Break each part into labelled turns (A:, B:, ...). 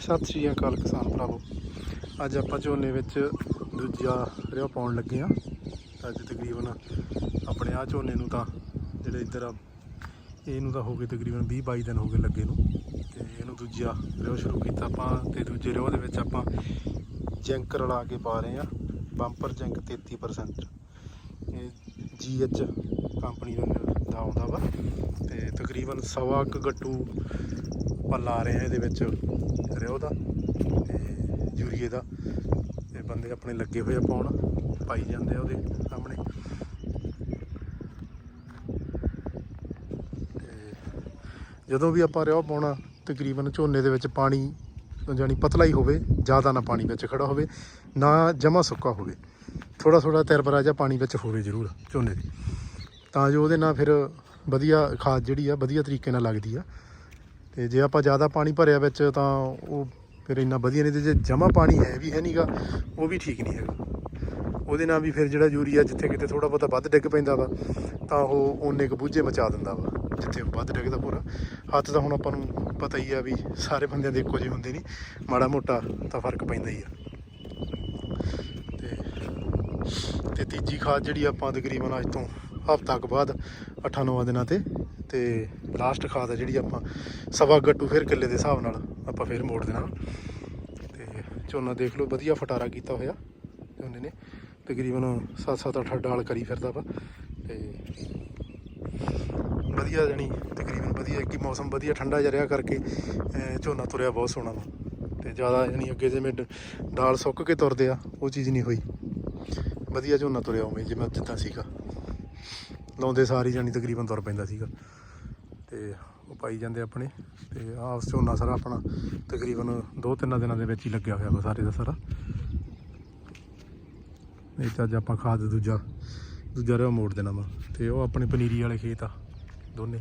A: ਸਤਿ ਸ਼੍ਰੀ ਅਕਾਲ ਕਿਸਾਨ ਭਰਾਵੋ। ਅੱਜ ਆਪਾਂ ਝੋਨੇ ਵਿੱਚ ਦੂਜਾ ਰਿਓ ਪਾਉਣ ਲੱਗੇ ਆ ਅੱਜ ਤਕਰੀਬਨ ਆਪਣੇ ਆ ਝੋਨੇ ਨੂੰ ਤਾਂ ਜਿਹੜੇ ਇੱਧਰ ਆ, ਇਹਨੂੰ ਤਾਂ ਹੋ ਗਏ ਤਕਰੀਬਨ 20 22 ਦਿਨ ਹੋ ਗਏ ਲੱਗੇ ਨੂੰ। ਤੇ ਇਹਨੂੰ ਦੂਜਾ ਰਿਓ ਸ਼ੁਰੂ ਕੀਤਾ ਆਪਾਂ ਤੇ ਦੂਜੇ ਰਿਓ ਦੇ ਵਿੱਚ ਆਪਾਂ ਜੈਂਕ ਰਲਾ ਕੇ ਪਾ ਰਹੇ ਆ ਬੰਪਰ ਜੈਂਕ 33% ਇਹ ਜੀਐਚ ਕੰਪਨੀ ਦਾ ਦਾ ਆਉਂਦਾ ਵਾ ਤੇ ਤਕਰੀਬਨ ਸਵਾ ਕੁ ਗੱਟੂ ਆਪਾਂ ਲਾ ਰਹੇ ਆ ਇਹਦੇ ਵਿੱਚ ਰਿਓ ਦਾ ਤੇ ਯੂਰੀਏ ਦਾ ਤੇ ਬੰਦੇ ਆਪਣੇ ਲੱਗੇ ਹੋਏ ਆ ਪਾਉਣ, ਪਾਈ ਜਾਂਦੇ ਆ ਉਹਦੇ ਸਾਹਮਣੇ। ਤੇ ਜਦੋਂ ਵੀ ਆਪਾਂ ਰਿਓ ਪਾਉਣਾ, ਤਕਰੀਬਨ ਝੋਨੇ ਦੇ ਵਿੱਚ ਪਾਣੀ ਜਾਨੀ ਪਤਲਾ ਹੀ ਹੋਵੇ, ਜ਼ਿਆਦਾ ਨਾ ਪਾਣੀ ਵਿੱਚ ਖੜਾ ਹੋਵੇ, ਨਾ ਜਮਾ ਸੁੱਕਾ ਹੋਵੇ। ਥੋੜਾ ਥੋੜਾ ਤਿਰਬਰਾ ਜਿਹਾ ਪਾਣੀ ਵਿੱਚ ਹੋਵੇ ਜ਼ਰੂਰ ਝੋਨੇ ਦੀ। ਤਾਂ ਜੋ ਉਹਦੇ ਨਾਲ ਫਿਰ ਵਧੀਆ ਖਾਦ ਜਿਹੜੀ ਆ, ਵਧੀਆ ਤਰੀਕੇ ਨਾਲ ਲੱਗਦੀ ਆ। ਤੇ ਜੇ ਆਪਾਂ ਜ਼ਿਆਦਾ ਪਾਣੀ ਭਰਿਆ ਵਿੱਚ ਤਾਂ ਉਹ ਫਿਰ ਇੰਨਾ ਵਧੀਆ ਨਹੀਂ, ਤੇ ਜੇ ਜਮਾ ਪਾਣੀ ਹੈ ਵੀ ਹੈ ਨਹੀਂਗਾ ਉਹ ਵੀ ਠੀਕ ਨਹੀਂ ਹੈਗਾ। ਉਹਦੇ ਨਾਲ ਵੀ ਫਿਰ ਜਿਹੜਾ ਯੂਰੀਆ ਜਿੱਥੇ ਕਿਤੇ ਥੋੜਾ ਬਹੁਤਾ ਵੱਧ ਡਿੱਗ ਪੈਂਦਾ ਵਾ, ਤਾਂ ਉਹ ਓਨੇ ਕੁ ਬੂਝੇ ਮਚਾ ਦਿੰਦਾ ਵਾ, ਜਿੱਥੇ ਵੱਧ ਡਿੱਗਦਾ ਪੂਰਾ। ਹੱਥ ਤਾਂ ਹੁਣ ਆਪਾਂ ਨੂੰ ਪਤਾ ਹੀ ਆ ਵੀ ਸਾਰੇ ਬੰਦਿਆਂ ਦੇ ਇੱਕੋ ਜਿਹੇ ਹੁੰਦੇ ਨਹੀਂ ਮਾੜਾ ਮੋਟਾ ਤਾਂ ਫ਼ਰਕ ਪੈਂਦਾ ਹੀ ਆ। ਤੇ ਤੇ ਤੀਜੀ ਖਾਦ ਜਿਹੜੀ ਆਪਾਂ ਤਕਰੀਬਨ ਅੱਜ ਤੋਂ ਹਫ਼ਤਾ ਕੁ ਬਾਅਦ 8-9 ਦਿਨਾਂ ਤੇ ਤੇ ਲਾਸਟ ਖਾਦ ਹੈ ਜਿਹੜੀ ਆਪਾਂ ਸਵਾ ਗੱਟੂ ਫਿਰ ਕਿੱਲੇ ਦੇ ਹਿਸਾਬ ਨਾਲ ਆਪਾਂ ਫਿਰ ਮੋੜ ਦੇਣਾ। ਤੇ ਝੋਨਾ ਦੇਖ ਲਓ, ਵਧੀਆ ਫਟਾਰਾ ਕੀਤਾ ਹੋਇਆ ਝੋਨੇ ਨੇ। ਤਕਰੀਬਨ 7-7 8 ਡਾਲ ਕਰੀ ਫਿਰਦਾ ਵਾ। ਤੇ ਵਧੀਆ ਜਣੀ ਤਕਰੀਬਨ ਵਧੀਆ ਕਿ ਮੌਸਮ ਵਧੀਆ, ਠੰਡਾ ਜਿਹਾ ਰਿਹਾ ਕਰਕੇ ਝੋਨਾ ਤੁਰਿਆ ਬਹੁਤ ਸੋਹਣਾ ਵਾ। ਤੇ ਜ਼ਿਆਦਾ ਜਣੀ ਅੱਗੇ ਜਿਵੇਂ ਡਾਲ ਸੁੱਕ ਕੇ ਤੁਰਦੇ ਆ, ਉਹ ਚੀਜ਼ ਨਹੀਂ ਹੋਈ। ਵਧੀਆ ਝੋਨਾ ਤੁਰਿਆ ਉਵੇਂ ਜਿਵੇਂ ਜਿੱਦਾਂ ਸੀਗਾ। ਲਾਉਂਦੇ ਸਾਰੀ ਜਾਨੀ ਤਕਰੀਬਨ ਤੁਰ ਪੈਂਦਾ ਸੀਗਾ। ਤੇ ਉਹ ਪਾਈ ਜਾਂਦੇ ਆਪਣੇ। ਤੇ ਆਹ ਝੋਨਾ ਸਾਰਾ ਆਪਣਾ ਤਕਰੀਬਨ 2-3 ਦਿਨਾਂ ਦੇ ਵਿੱਚ ਹੀ ਲੱਗਿਆ ਹੋਇਆ ਵਾ ਸਾਰੇ ਦਾ ਸਾਰਾ। ਇਹ ਤਾਂ ਅੱਜ ਆਪਾਂ ਖਾਦ ਦੂਜਾ ਦੂਜਾ ਰਿਓ ਮੋੜ ਦੇਣਾ ਵਾ। ਤੇ ਉਹ ਆਪਣੇ ਪਨੀਰੀ ਵਾਲੇ ਖੇਤ ਆ ਦੋਨੇ।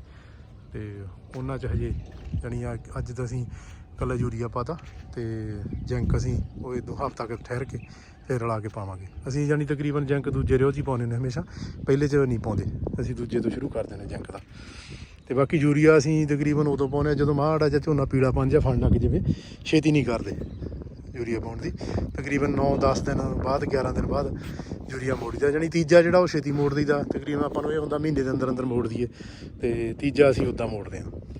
A: ਤੇ ਉਹਨਾਂ 'ਚ ਹਜੇ ਜਾਣੀ ਅੱਜ ਤਾਂ ਅਸੀਂ ਕੱਲਾ ਯੂਰੀਆ ਪਾਤਾ ਤੇ ਜੈਂਕ ਅਸੀਂ ਉਹ ਦੋ ਹਫ਼ਤਾ ਕੁ ਠਹਿਰ ਕੇ ਫਿਰ ਰਲਾ ਕੇ ਪਾਵਾਂਗੇ। ਅਸੀਂ ਜਾਣੀ ਤਕਰੀਬਨ ਜੈਂਕ ਦੂਜੇ ਰਿਓ 'ਚ ਹੀ ਪਾਉਂਦੇ ਨੇ ਹਮੇਸ਼ਾ। ਪਹਿਲੇ 'ਚ ਨਹੀਂ ਪਾਉਂਦੇ। ਅਸੀਂ ਦੂਜੇ ਤੋਂ ਸ਼ੁਰੂ ਕਰਦੇ ਨੇ ਜੈਂਕ ਦਾ। ਤੇ ਬਾਕੀ ਯੂਰੀਆ ਅਸੀਂ ਤਕਰੀਬਨ ਉਦੋਂ ਪਾਉਂਦੇ ਹਾਂ ਜਦੋਂ ਮਾੜਾ ਜਿਹਾ ਝੋਨਾ ਪੀਲਾ ਪੰਜ ਜਾਂ, ਫੜਨ ਲੱਗ ਜਾਵੇ। ਛੇਤੀ ਨਹੀਂ ਕਰਦੇ ਯੂਰੀਆ ਪਾਉਣ ਦੀ। ਤਕਰੀਬਨ 9-10 ਦਿਨ ਬਾਅਦ 11 ਦਿਨ ਬਾਅਦ ਯੂਰੀਆ ਮੋੜੀਦਾ ਜਾਣੀ ਤੀਜਾ ਜਿਹੜਾ ਉਹ ਛੇਤੀ ਮੋੜ ਦਈਦਾ। ਤਕਰੀਬਨ ਆਪਾਂ ਨੂੰ ਇਹ ਹੁੰਦਾ ਮਹੀਨੇ ਦੇ ਅੰਦਰ ਅੰਦਰ ਮੋੜ ਦਈਏ। ਤੇ ਤੀਜਾ ਅਸੀਂ ਉਦਾਂ ਮੋੜਦੇ ਹਾਂ।